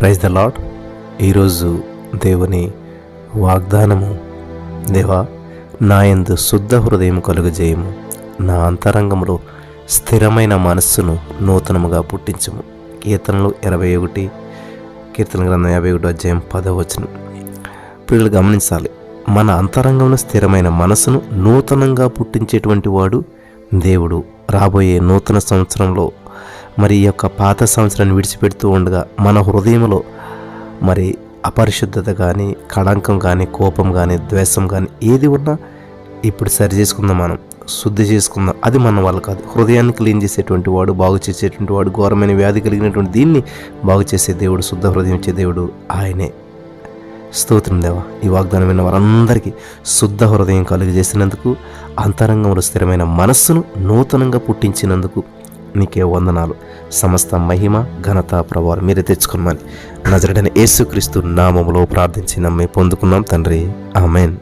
Praise the lord ఈరోజు దేవుని వాగ్దానము దేవా నా యందు శుద్ధ హృదయం కలుగజేయము. నా అంతరంగంలో స్థిరమైన మనస్సును నూతనముగా పుట్టించము. కీర్తనలు ఇరవై ఒకటి కీర్తన గ్రంథం యాభై ఒకటి అధ్యాయం పదవచనం పిల్లలు గమనించాలి మన అంతరంగంలో స్థిరమైన మనసును నూతనంగా పుట్టించేటువంటి వాడు దేవుడు. రాబోయే నూతన సంవత్సరంలో మరి ఈ యొక్క పాత సంవత్సరాన్ని విడిచిపెడుతూ ఉండగా మన హృదయంలో మరి అపరిశుద్ధత కానీ కళంకం కానీ కోపం కానీ ద్వేషం కానీ ఏది ఉన్నా ఇప్పుడు సరి చేసుకుందాం మనం శుద్ధి చేసుకుందాం. అది మన వల్ల కాదు. హృదయాన్ని క్లీన్ చేసేటువంటి వాడు బాగు చేసేటువంటి వాడు ఘోరమైన వ్యాధి కలిగినటువంటి దీన్ని బాగు చేసే దేవుడు శుద్ధ హృదయం ఇచ్చే దేవుడు ఆయనే. స్తోత్రం దేవా. ఈ వాగ్దానం విన్న వారందరికీ శుద్ధ హృదయం కలుగజేసినందుకు అంతరంగంలో స్థిరమైన మనస్సును నూతనంగా పుట్టించినందుకు నీకే వందనాలు. సమస్త మహిమ ఘనత ప్రభావం మీరే తెచ్చుకోమని నజరడని యేసుక్రీస్తు నామములో ప్రార్థించి నమ్మి పొందుకున్నాం తండ్రి. ఆమెన్.